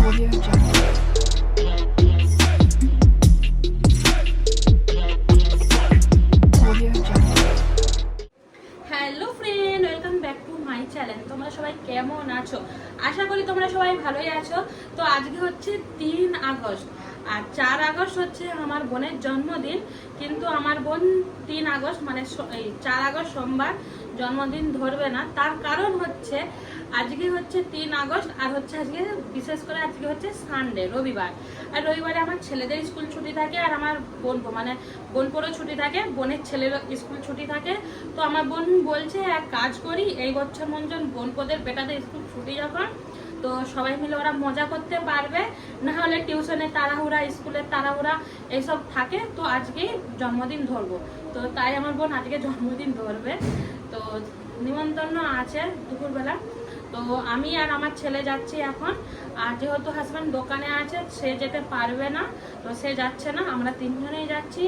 Hello friend welcome back to my channel তোমরা সবাই কেমন আছো? আশা করি তোমরা সবাই ভালোই আছো। তো আজকে হচ্ছে তিন আগস্ট। আর চার আগস্ট হচ্ছে আমার বোনের জন্মদিন। কিন্তু আমার বোন তিন আগস্ট মানে চার আগস্ট সোমবার জন্মদিন ধরবে না। তার কারণ হচ্ছে আজকে হচ্ছে তিন আগস্ট, আর হচ্ছে আজকে বিশেষ করে আজকে হচ্ছে সানডে রবিবার। আর রবিবারে আমার ছেলেদের স্কুল ছুটি থাকে, আর আমার বোন মানে বোনপোরও ছুটি থাকে, বোনের ছেলের স্কুল ছুটি থাকে। তো আমার বোন বলছে, এক কাজ করি, এই বছর মঞ্জন বোনপোদের বেটাদের স্কুল ছুটি যখন, তো সবাই মিলে ওরা মজা করতে পারবে। না হলে টিউশনে তাড়াহুড়া, স্কুলের তাড়াহুড়া, এইসব থাকে। তো আজকেই জন্মদিন ধরবো। তো তাই আমার বোন আজকে জন্মদিন ধরবে। তো নিমন্ত্রণ আছে দুপুরবেলা। তো আমি আর আমার ছেলে যাচ্ছি এখন। আর যেহেতু হাজব্যান্ড দোকানে আছে, সে যেতে পারবে না, তো সে যাচ্ছে না, আমরা তিনজনেই যাচ্ছি।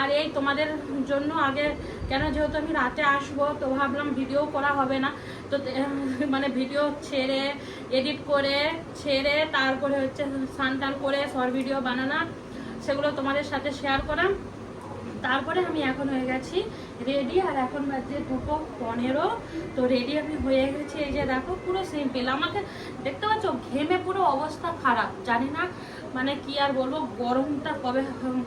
আর এই তোমাদের জন্য আগে, কেন যেহেতু আমি রাতে আসব, তো ভাবলাম ভিডিও করা হবে না। তো মানে ভিডিও ছেড়ে এডিট করে, ছেড়ে তারপরে হচ্ছে সানটান করে শর্ট ভিডিও বানানা, সেগুলো তোমাদের সাথে শেয়ার করা তারপরে আমি এখন হয়ে গেছি রেডি আর এখন বাজে দুটো পনেরো। তো রেডি আমি হয়ে গেছি, এই যে দেখো পুরো সিম্পল আমাকে দেখতে পাচ্ছ, ঘেমে পুরো অবস্থা খারাপ, জানি না মানে কি আর বলব, গরমটা কবে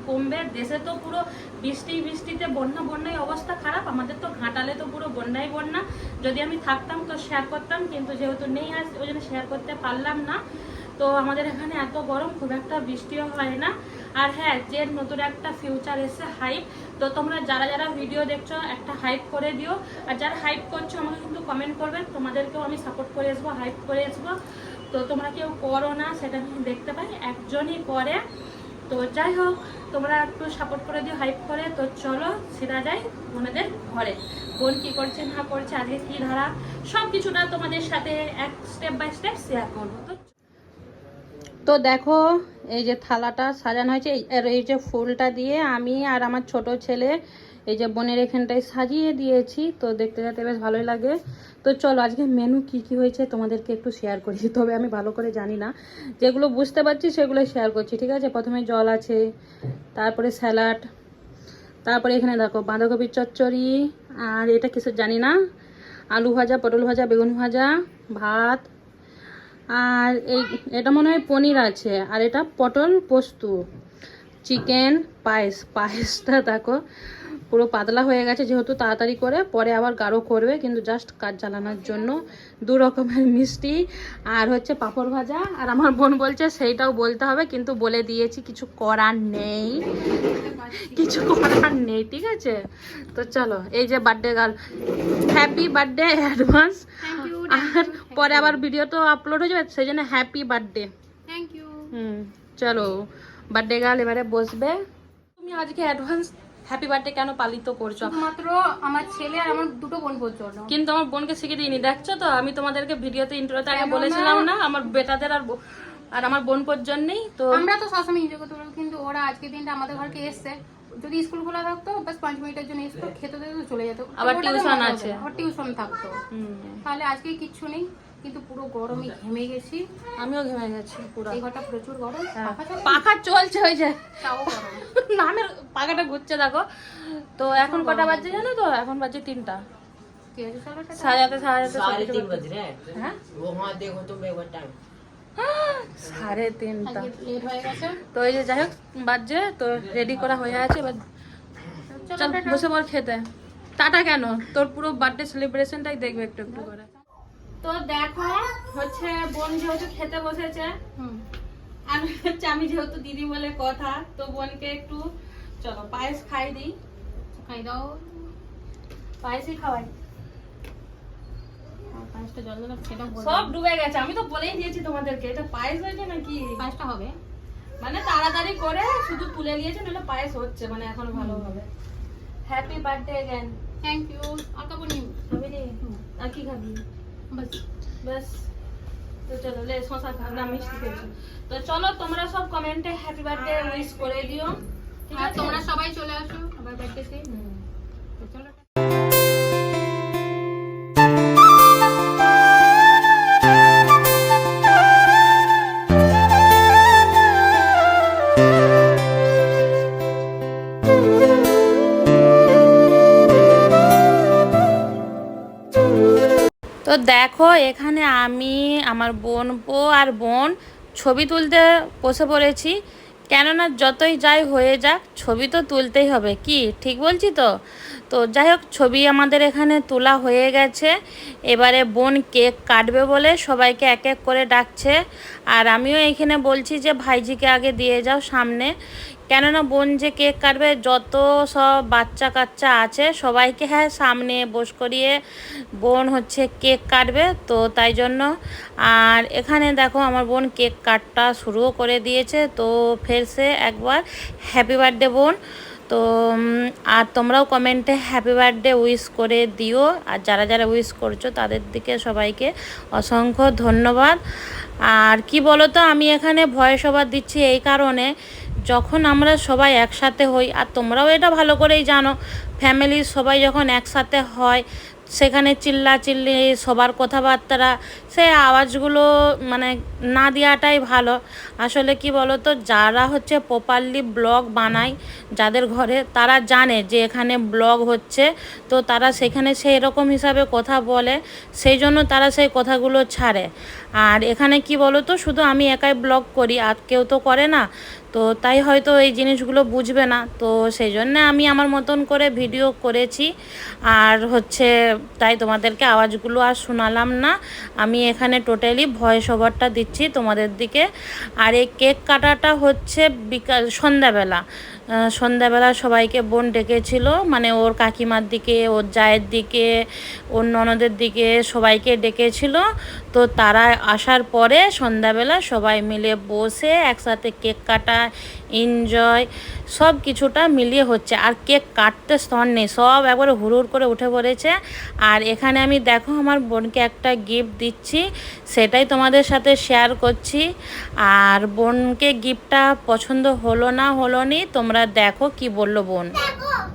কমবে? দেশে তো পুরো বৃষ্টি বৃষ্টিতে, বন্যা বন্যায় অবস্থা খারাপ, আমাদের তো ঘাটালে তো পুরো বন্যাই বন্যা। যদি আমি থাকতাম তো শেয়ার করতাম, কিন্তু যেহেতু নেই আজ, ওই জন্য শেয়ার করতে পারলাম না। তো আমাদের এখানে এত গরম, খুব একটা বৃষ্টিও হয় না। আর হ্যাঁ যে নতুন একটা ফিউচার এসে হাইপ তো তোমরা যারা যারা ভিডিও দেখছ, একটা হাইপ করে দিও। আর যারা হাইপ করছ, আমাকে কিন্তু কমেন্ট করবে। তোমাদেরকেও আমি সাপোর্ট করে আসব হাইপ করে আসব। তো তোমরা কেউ করো না, সেটা আমি দেখতে পাই। একজনই করে। তো যাই হোক, তোমরা একটু সাপোর্ট করে দিও হাইপ করে। তো চলো সেটা যাই বোনেদের ঘরে। বোন কি করছে না করছে, আজকে কি ধারা? সব কিছুটা তোমাদের সাথে এক স্টেপ বাই স্টেপ শেয়ার করব। তো তো দেখো, এই যে থালাটা সাজানো হয়েছে, এই- আর এই যে ফুলটা দিয়ে আমি আর আমার ছোট ছেলে এই যে বোনের এখানটায় সাজিয়ে দিয়েছি, তো দেখতে যেতে বেশ ভালোই লাগে। তো চলো, আজকে মেনু কি কি হয়েছে তোমাদেরকে একটু শেয়ার করি, তবে আমি ভালো করে জানি না। যেগুলো বুঝতে পারছি সেগুলো শেয়ার করছি, ঠিক আছে? প্রথমে জল আছে, তারপরে স্যালাড তারপরে এখানে দেখো বাঁধাকপির চচ্চড়ি, আর এটা কিছু জানি না? আলু ভাজা, পটল ভাজা, বেগুন ভাজা, ভাত আর এই, এটা মনে হয় পনির আছে, আর এটা পটল পোস্ত। চিকেন পায়েস, পায়েসটা দেখো, পুরো পাতলা হয়ে গেছে, যেহেতু তাড়াতাড়ি করে, পরে আবার গাঢ় করবে, কিন্তু জাস্ট কাজ চালানোর জন্য দু রকমের মিষ্টি, আর হচ্ছে পাঁপড় ভাজা, আর আমার বোন বলছে সেইটাও বলতে হবে, কিন্তু বলে দিয়েছি, কিছু করার নেই। কিছু করার নেই, ঠিক আছে? তো চলো, এই যে birthday girl happy birthday advance আর পরে আবার ভিডিও তো আপলোড হয়ে যাবে সেই জন্য happy birthday thank you hmm চলো বার্থডে গাল এবারে বসবে। তুমি আজকে অ্যাডভান্স হ্যাপি বার্থডে কেন পালিত করছ? মাত্র আমার ছেলে আর আমার দুটো বোন পর্যন্ত কিন্তু আমার বোনকে শিখিয়ে দিইনি দেখছ তো? আমি তোমাদেরকে ভিডিওতে ইন্ট্রোতে আগে বলেছিলাম না আমার বেটাদের আর আর আমার বোন পর্যন্তই তো আমরা তো সবসময় এনজয় করতে পারব কিন্তু ওরা আজকের দিনটা আমাদের ঘরকে এসছে। যদি স্কুল খোলা থাকতো বাস পাঁচ মিনিটের জন্য এসতো হ্যাঁ। খেতে দিতে চলে যেত। আবার টিউশন আছে। আবার টিউশন থাকতো। তাহলে আজকে কিচ্ছু নেই কিন্তু পুরো গরমে ঘেমে গেছি। আমিও ঘেমে গেছি পুরো। এই ঘরটা প্রচুর গরম হ্যাঁ। পাখা চলছে হয়ে যায় ওই যে। নামের পাখাটা ঘুরছে দেখো। তো এখন কটা বাজে জানো তো? এখন বাজে তিনটা। সাজাতে সাজাতে সাড়ে তিন বাজে হ্যাঁ? ও হ্যাঁ দেখো তো একবার টাইম সাড়ে তিনটা। তো এই যে যাই হোক বাজছে তো রেডি করা হয়ে আছে এবার চল বসে পর খেতে। টাটা কেন? তোর পুরো বার্থডে সেলিব্রেশনটাই দেখবে একটু একটু করে। তো দেখো হচ্ছে বোন যেহেতু খেতে বসেছে হুম। আর হচ্ছে আমি যেহেতু দিদি বলে কথা তো বোনকে একটু চলো পায়েস খাই দিই। খাই দাও। পায়েসই খাওয়াই। জল দিলাম সেটা সব ডুবে গেছে আমি তো বলেই দিয়েছি তোমাদেরকে এটা পায়েস হয়েছে নাকি? পাঁচটা হবে। মানে তাড়াতাড়ি করে শুধু তুলে নিয়েছে নাহলে পায়েস হচ্ছে মানে এখনও ভালো হবে। Happy birthday again thank you আর কাপড় নিউ খাবি রে আর কি খাবি? বাস। ব্যাস তো চলো লে শশা মিষ্টি খেয়েছো। তো চলো তোমরা সব কমেন্টে হ্যাপি বার্থডে উইশ করে দিও। ঠিক আছে? তোমরা সবাই চলে আসো আবার বার্থডেতে তো চলো। দেখো, এখানে আমি, আমার বোন বউ আর বোন ছবি তুলতে বসে পড়েছি। কেননা যতই যাই হয়ে যাক, ছবি তো তুলতেই হবে। কি? ঠিক বলছি তো? তো যাই হোক, ছবি আমাদের এখানে তোলা হয়ে গেছে। এবারে বোন কেক কাটবে বলে সবাইকে এক এক করে ডাকছে। আর আমিও এখানে বলছি যে, ভাইজিকে আগে দিয়ে যাও সামনে। কেননা বোন যে কেক কাটবে, যত সব বাচ্চা কাচ্চা আছে, সবাইকে হ্যাঁ সামনে বস করিয়ে বোন হচ্ছে কেক কাটবে, তো তাই জন্য। আর এখানে দেখো, আমার বোন কেক কাটটা শুরুও করে দিয়েছে, তো ফের সে একবার হ্যাপি বার্থডে বোন। তো আর তোমরাও কমেন্টে হ্যাপি বার্থডে উইশ করে দিও। আর যারা যারা উইশ করছ, তাদের দিকে সবাইকে অসংখ্য ধন্যবাদ। আর কি বলো তো আমি এখানে ভয়েস ওভার দিচ্ছি এই কারণে। যখন আমরা সবাই একসাথে হই, আর তোমরাও এটা ভালো করেই জানো ফ্যামিলির সবাই যখন একসাথে হয়, সেখানে চিল্লা চিল্লি সবার কথাবার্তা সেই আওয়াজগুলো মানে না দেওয়াটাই ভালো। আসলে কি বলো তো যারা হচ্ছে প্রপারলি ব্লগ বানায় যাদের ঘরে, তারা জানে যে এখানে ব্লগ হচ্ছে, তো তারা সেখানে সেই রকম হিসাবে কথা বলে, সেই জন্য তারা সেই কথাগুলো ছাড়ে। আর এখানে কি বলো তো শুধু আমি একাই ব্লগ করি, আর কেউ তো করে না। তো তাই হয়তো এই জিনিসগুলো বুঝবে না। তো সেই জন্যে আমি আমার মতন করে ভিডিও করেছি। আর হচ্ছে তাই তোমাদেরকে আওয়াজগুলো আর শোনালাম না। আমি এখানে টোটালি ভয়েস ওভারটা দিচ্ছি তোমাদের দিকে। আর এই কেক কাটাটা হচ্ছে বিকাল, সন্ধ্যাবেলা। সন্ধ্যাবেলা সবাইকে বোন ডেকেছিল মানে ওর কাকিমার দিকে, ওর জায়ের দিকে, ওর ননদের দিকে সবাইকে ডেকেছিল। তো তারা আসার পরে সন্ধ্যাবেলা সবাই মিলে বসে একসাথে কেক কাটা এনজয় সব কিছুটা মিলিয়ে হচ্ছে। আর কেক কাটতে স্তর নেই সব একবারে হুড় করে উঠে পড়েছে। আর এখানে আমি দেখো আমার বোনকে একটা গিফট দিচ্ছি সেটাই তোমাদের সাথে শেয়ার করছি। আর বোনকে গিফটটা পছন্দ হলো না হলো নি তোমরা দেখো কি বলল বোন।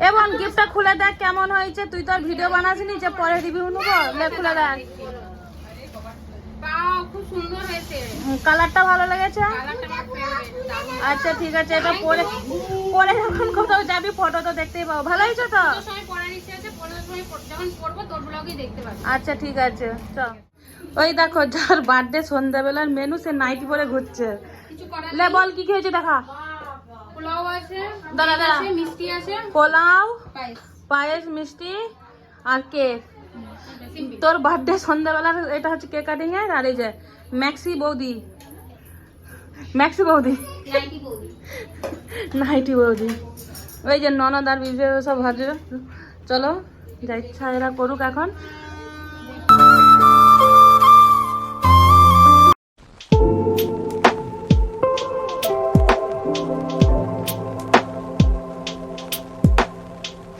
এবং গিফটটা খুলে দেখ কেমন হয়েছে। তুই তো আর ভিডিও বানাসনি যে পরে রিভিউ নেব। লে খুলে দেখ। বাহ, খুব সুন্দর হয়েছে। কালারটা ভালো লেগেছে? আচ্ছা ঠিক আছে এটা পরে পরে যখন কোথাও যাবি ফটো তো দেখতেই পাবো। ভালো হয়েছে তো? আচ্ছা ঠিক আছে চ। ওই দেখো যার বার্থডে সন্ধ্যাবেলার মেনু সে নাইটি পরে ঘুরছে। লে বল কি খেয়েছে দেখা। পোলাও আছে দাঁড়া। আছে মিষ্টি আছে। পোলাও পায়েস। পায়েস মিষ্টি আর কেক তোর বার্থডে সন্ধ্যাবেলার এটা হচ্ছে কেক কাটিং এর আর এই যে ম্যাক্সি বৌদি। ম্যাক্সি বৌদি। নাইটি বৌদি। ওই যে ননদ আর বিবে সব হাজির চলো যা ইচ্ছা এরা করুক এখন।